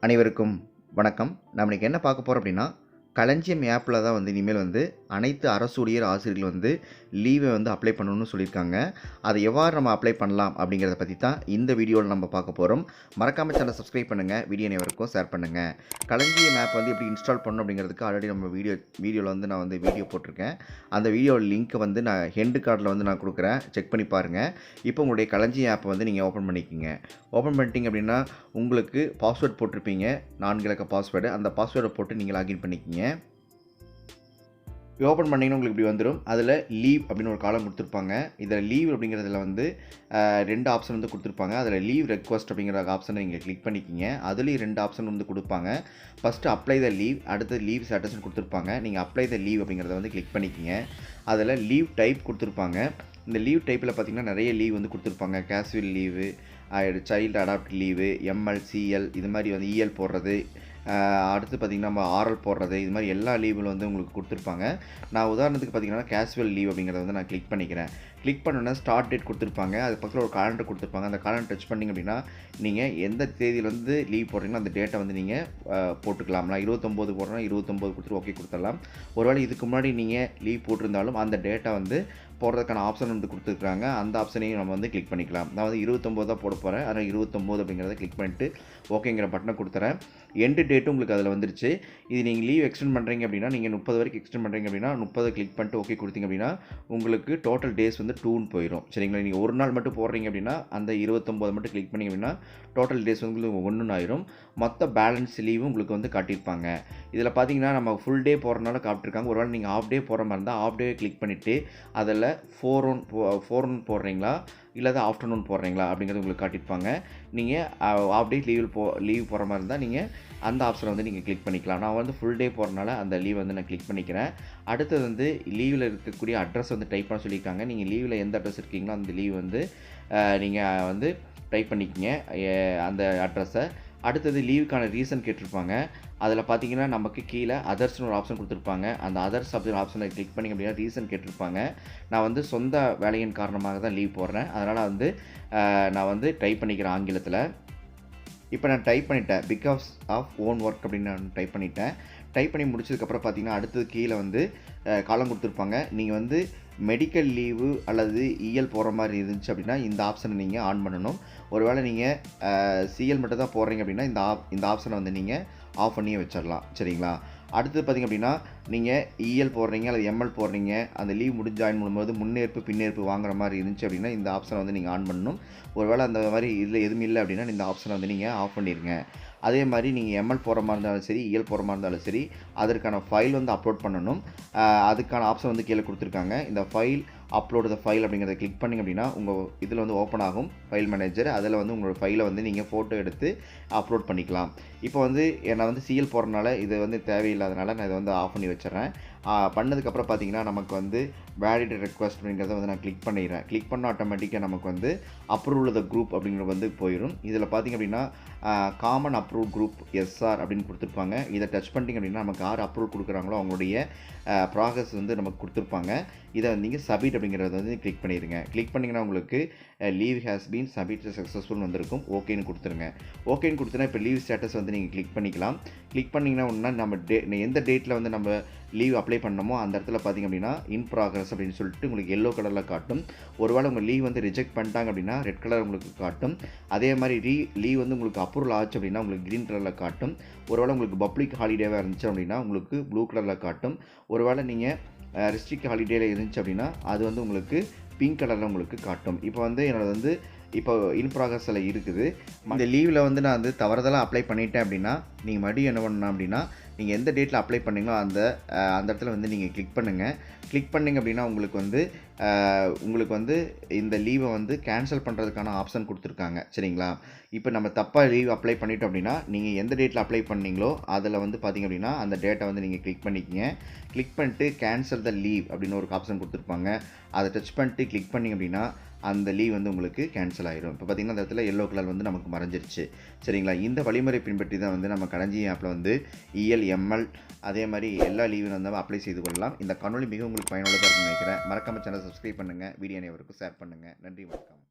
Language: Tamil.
அனைவருக்கும் வணக்கம். நம்ம இன்றைக்கி என்ன பார்க்க போகிறோம் அப்படின்னா களஞ்சியம் ஆப்பில் தான் வந்து இனிமேல் வந்து அனைத்து அரசு ஊழியர் ஆசிரியர்கள் வந்து லீவை வந்து அப்ளை பண்ணணும்னு சொல்லியிருக்காங்க. அதை எவ்வாறு நம்ம அப்ளை பண்ணலாம் அப்படிங்கிறத பற்றி தான் இந்த வீடியோவில் நம்ம பார்க்க போகிறோம் மறக்காமல் சேனல் சப்ஸ்கிரைப் பண்ணுங்கள் வீடியோ அனைவருக்கும் ஷேர் பண்ணுங்கள் களஞ்சியம் ஆப் வந்து எப்படி இன்ஸ்டால் பண்ணணும் அப்படிங்கிறதுக்கு ஆல்ரெடி நம்ம வீடியோ வீடியோவில் வந்து நான் வந்து வீடியோ போட்டிருக்கேன். அந்த வீடியோ லிங்க்கை வந்து நான் ஹெண்டு கார்டில் வந்து நான் கொடுக்குறேன். செக் பண்ணி பாருங்கள் இப்போ உங்களுடைய களஞ்சியம் ஆப்பை வந்து நீங்கள் ஓப்பன் பண்ணிக்கோங்க. ஓப்பன் பண்ணிட்டீங்க அப்படின்னா உங்களுக்கு பாஸ்வேர்ட் போட்டிருப்பீங்க. நான்கு இலக்க பாஸ்வேர்டு அந்த பாஸ்வேர்டை போட்டு நீங்கள் லாகின் பண்ணிக்கிங்க. ஓப்பன் பண்ணிங்கன்னா உங்களுக்கு இப்படி வந்துடும் அதில் லீவ் அப்படின்னு ஒரு காலம் கொடுத்துருப்பாங்க. இதில் லீவ் அப்படிங்கிறதுல வந்து ரெண்டு ஆப்ஷன் வந்து கொடுத்துருப்பாங்க. அதில் லீவ் ரெக்வஸ்ட் அப்படிங்கிற ஆப்ஷனை நீங்கள் கிளிக் பண்ணிக்கிங்க. அதுலேயும் ரெண்டு ஆப்ஷன் வந்து கொடுப்பாங்க. ஃபஸ்ட்டு அப்ளை த லீவ் அடுத்து லீவ் ஸ்டேட்டஸ்னு கொடுத்துருப்பாங்க. நீங்கள் அப்ளை த லீவ் அப்படிங்கிறத வந்து கிளிக் பண்ணிக்கிங்க. அதில் லீவ் டைப் கொடுத்துருப்பாங்க. இந்த லீவ் டைப்பில் பார்த்தீங்கன்னா நிறைய லீவ் வந்து கொடுத்துருப்பாங்க. Casual leave child adopt leave M L C L இது மாதிரி வந்து இஎல் போடுறது. அடுத்து பார்த்திங்கன்னா நம்ம ஆர்எல் போடுறது இது மாதிரி எல்லா லீவுகளும் வந்து உங்களுக்கு கொடுத்துருப்பாங்க. நான் உதாரணத்துக்கு பார்த்தீங்கன்னா கேஷுவல் லீவ் அப்படிங்கிறத வந்து நான் கிளிக் பண்ணிக்கிறேன். கிளிக் பண்ணோன்னா ஸ்டார்ட் டேட் கொடுத்துருப்பாங்க. அது பக்கத்தில் ஒரு காலண்டர் கொடுத்துருப்பாங்க. அந்த காலண்டர் டச் பண்ணிங்க அப்படின்னா நீங்கள் எந்த தேதியில் வந்து லீவ் போடுறீங்களோ அந்த டேட்டை வந்து நீங்கள் போட்டுக்கலாம். இருபத்தொம்போது போடுறேன்னா இருபத்தொம்போது கொடுத்துட்டு ஓகே கொடுத்துடலாம். ஒருவேளை இதுக்கு முன்னாடி நீங்கள் லீவ் போட்டிருந்தாலும் அந்த டேட்டா வந்து போடுறதுக்கான ஆப்ஷன் வந்து கொடுத்துருக்காங்க. அந்த ஆப்ஷனையும் நம்ம வந்து கிளிக் பண்ணிக்கலாம். நான் வந்து இருபத்தொம்போது தான் போட போகிறேன் அதனால் இருபத்தொம்போது அப்படிங்கிறத கிளிக் பண்ணிட்டு ஓகேங்கிற பட்டனை கொடுத்துறேன். எண்டு டேட்டும் உங்களுக்கு அதில் வந்துருச்சு. இது நீங்கள் லீவ் எக்ஸ்டெண்ட் பண்ணுறீங்க அப்படின்னா நீங்கள் முப்பது வரைக்கும் எக்ஸ்டெண்ட் பண்ணுறீங்க அப்படின்னா முப்பது கிளிக் பண்ணிட்டு ஓகே கொடுத்தீங்க அப்படின்னா உங்களுக்கு டோட்டல் டேஸ் வந்து டூன்னு போயிடும் சரிங்களா? நீங்கள் ஒரு நாள் மட்டும் போடுறீங்க அப்படின்னா அந்த இருபத்தொம்போது மட்டும் கிளிக் பண்ணிங்க அப்படின்னா டோட்டல் டேஸ் வந்து உங்களுக்கு ஒன்றுன்னு ஆயிரும். மொத்த பேலன்ஸ் லீவும் உங்களுக்கு வந்து காட்டியிருப்பாங்க. இதில் பார்த்தீங்கன்னா நம்ம ஃபுல் டே போகிறனால காட்டிருக்காங்க ஒருவேளை நீங்கள் ஆஃப் டே போகிற மாதிரி இருந்தால் ஆஃப் டே கிளிக் பண்ணிவிட்டு அதில் ஃபோர் ஒன் ஃபோர் ஒன் போடுறீங்களா? இல்லை ஆஃப்டர்நூன் போடுறீங்களா? அப்படிங்கிறது உங்களுக்கு காட்டியிருப்பாங்க. நீங்கள் ஆஃப் டே லீவில் போ லீவ் போகிற மாதிரி இருந்தால் நீங்கள் அந்த ஆப்ஷனை வந்து நீங்கள் கிளிக் பண்ணிக்கலாம். நான் வந்து ஃபுல் டே போகிறனால அந்த லீவ் வந்து நான் கிளிக் பண்ணிக்கிறேன். அடுத்தது வந்து லீவில் இருக்கக்கூடிய அட்ரஸ் வந்து டைப் பண்ண சொல்லியிருக்காங்க. நீங்கள் லீவில் எந்த அட்ரஸ் இருக்கீங்களோ அந்த லீவ் வந்து நீங்கள் வந்து டைப் பண்ணிக்கிங்க. அந்த அட்ரஸை அடுத்தது லீவுக்கான ரீசன் கேட்டிருப்பாங்க. அதில் பார்த்தீங்கன்னா நமக்கு கீழே அதர்ஸ்னு ஒரு ஆப்ஷன் கொடுத்துருப்பாங்க. அந்த அதர்ஸ் அப்படின்னு ஆப்ஷனை கிளிக் பண்ணி அப்படின்னா ரீசன் கேட்டிருப்பாங்க. நான் வந்து சொந்த வேலையின் காரணமாக தான் லீவ் போடுறேன். அதனால் வந்து நான் வந்து டைப் பண்ணிக்கிறேன் ஆங்கிலத்தில். இப்போ நான் டைப் பண்ணிட்டேன். பிகாஸ் ஆஃப் ஓன் ஒர்க் அப்படின்னு நான் டைப் பண்ணிட்டேன். டைப் பண்ணி முடிச்சதுக்கப்புறம் பார்த்தீங்கன்னா அடுத்தது கீழே வந்து காலம் கொடுத்துருப்பாங்க. நீங்கள் வந்து மெடிக்கல் லீவு அல்லது இஎல் போகிற மாதிரி இருந்துச்சு அப்படின்னா இந்த ஆப்ஷனை நீங்கள் ஆன் பண்ணணும். ஒருவேளை நீங்கள் சிஎல் மட்டும் தான் போடுறீங்க அப்படின்னா இந்த ஆப் இந்த ஆப்ஷனை வந்து நீங்கள் ஆஃப் பண்ணியே வச்சிடலாம். சரிங்களா? அடுத்தது பார்த்திங்க அப்படின்னா நீங்கள் இஎல் போடுறீங்க அல்லது எம்எல் போடுறீங்க. அந்த லீவ் முடிஞ்சு ஜாயின் பண்ணும்போது முன்னேற்பு பின்னேற்பு வாங்குற மாதிரி இருந்துச்சு அப்படின்னா இந்த ஆப்ஷனை வந்து நீங்கள் ஆன் பண்ணணும். ஒருவேளை அந்த மாதிரி இதில் எதுவும் இல்லை அப்படின்னா இந்த ஆப்ஷனை வந்து நீங்கள் ஆஃப் பண்ணிடுங்க அதே மாதிரி நீங்கள் எம்எல் போகிற மாதிரி இருந்தாலும் சரி இஎல் போகிற மாதிரி இருந்தாலும் சரி அதற்கான ஃபைல் வந்து அப்லோட் பண்ணணும். அதுக்கான ஆப்ஷன் வந்து கீழே கொடுத்துருக்காங்க. இந்த ஃபைல் அப்லோடு த ஃபைல் அப்படிங்கிறத கிளிக் பண்ணிங்க அப்படின்னா உங்கள் இதில் வந்து ஓப்பன் ஆகும் ஃபைல் மேனேஜர் அதில் வந்து உங்களோட ஃபைலை வந்து நீங்கள் ஃபோட்டோ எடுத்து அப்லோட் பண்ணிக்கலாம். இப்போ வந்து நான் வந்து சிஎல் போகிறனால இது வந்து தேவையில்லாதனால நான் இதை வந்து ஆஃப் பண்ணி வச்சிடறேன். பண்ணதுக்கப்புறம் பார்த்தீங்கன்னா நமக்கு வந்து வேலிட் ரெக்வஸ்ட் அப்படிங்கிறத வந்து நான் கிளிக் பண்ணிடுறேன். கிளிக் பண்ண ஆட்டோமேட்டிக்காக நமக்கு வந்து அப்ரூவல் த குரூப் அப்படிங்கிறது வந்து போயிடும் இதில் பார்த்தீங்க அப்படின்னா காமன் அப்ரூவ் குரூப் எஸ்ஆர் அப்படின்னு கொடுத்துருப்பாங்க. இதை டச் பண்ணிட்டீங்க அப்படின்னா நமக்கு யார் அப்ரூவல் கொடுக்குறாங்களோ அவங்களுடைய ப்ராசஸ் வந்து நமக்கு கொடுத்துருப்பாங்க. இதை வந்து நீங்கள் சப்மிட் அப்படிங்கிறத வந்து கிளிக் பண்ணிடுங்க. கிளிக் பண்ணிங்கன்னா உங்களுக்கு leave has been submit successful வந்திருக்கும். ஓகேன்னு கொடுத்துருங்க. ஓகேன்னு கொடுத்தனா இப்போ லீவ் ஸ்டேட்டஸ் வந்து நீங்கள் கிளிக் பண்ணிக்கலாம். கிளிக் பண்ணிங்கன்னா ஒன்றா நம்ம டே எந்த டேட்டில் வந்து நம்ம லீவ் அப்ளை பண்ணமோ அந்த இடத்துல பார்த்தீங்க அப்படின்னா இன் ப்ராக்ரஸ் அப்படின்னு சொல்லிட்டு உங்களுக்கு எல்லோ கலரில் காட்டும். ஒரு வேளை உங்கள் லீவ் வந்து ரிஜெக்ட் பண்ணிட்டாங்க அப்படின்னா ரெட் கலர் உங்களுக்கு காட்டும். அதே மாதிரி ரீ லீவ் வந்து உங்களுக்கு அப்ரூவல் ஆச்சு அப்படின்னா உங்களுக்கு க்ரீன் கலரில் காட்டும். ஒரு வேளை உங்களுக்கு பப்ளிக் ஹாலிடேவாக இருந்துச்சு அப்படின்னா உங்களுக்கு ப்ளூ கலரில் காட்டும். ஒரு வேளை நீங்கள் ரிஸ்ட்ரிக் ஹாலிடேயில் இருந்துச்சு அப்படின்னா அது வந்து உங்களுக்கு பிங்க் கலரில் உங்களுக்கு காட்டும். இப்போ வந்து என்னோட வந்து இப்போ இன் ப்ராக்ரஸில் இருக்குது. இந்த லீவில் வந்து நான் வந்து தவறுதலாக அப்ளை பண்ணிட்டேன் அப்படின்னா நீங்கள் மறுபடியும் என்ன பண்ணணும் அப்படின்னா நீங்கள் எந்த டேட்டில் அப்ளை பண்ணீங்களோ அந்த அந்த இடத்துல வந்து நீங்கள் கிளிக் பண்ணுங்கள் கிளிக் பண்ணிங்க அப்படின்னா உங்களுக்கு வந்து உங்களுக்கு வந்து இந்த லீவை வந்து கேன்சல் பண்ணுறதுக்கான ஆப்ஷன் கொடுத்துருக்காங்க. சரிங்களா? இப்போ நம்ம தப்பாக லீவ் அப்ளை பண்ணிட்டோம் அப்படின்னா நீங்கள் எந்த டேட்டில் அப்ளை பண்ணீங்களோ அதில் வந்து பார்த்தீங்க அப்படின்னா அந்த டேட்டை வந்து நீங்கள் கிளிக் பண்ணிக்கிங்க. கிளிக் பண்ணிட்டு கேன்சல் த லீவ் அப்படின்னு ஒரு ஆப்ஷன் கொடுத்துருப்பாங்க. அதை டச் பண்ணிட்டு கிளிக் பண்ணிங்க அப்படின்னா அந்த லீவ் வந்து உங்களுக்கு கேன்சல் ஆகிடும் இப்போ பார்த்தீங்கன்னா அந்த இடத்துல எல்லோ கலர் வந்து நமக்கு மறைஞ்சிருச்சு. சரிங்களா? இந்த வழிமுறை பின்பற்றி தான் வந்து நம்ம கடைஞ்சி ஆப்பில் வந்து இஎல் எம்எல் அதே மாதிரி எல்லா லீவும் வந்து அப்ளை செய்து கொள்ளலாம். இந்த கணொலி மிக உங்களுக்கு பயனுள்ளதாக இருக்குன்னு நினைக்கிறேன். மறக்காம சேனல் சப்ஸ்கிரைப் பண்ணுங்கள் வீடியோ அனைவருக்கும் ஷேர் பண்ணுங்கள் நன்றி வணக்கம்.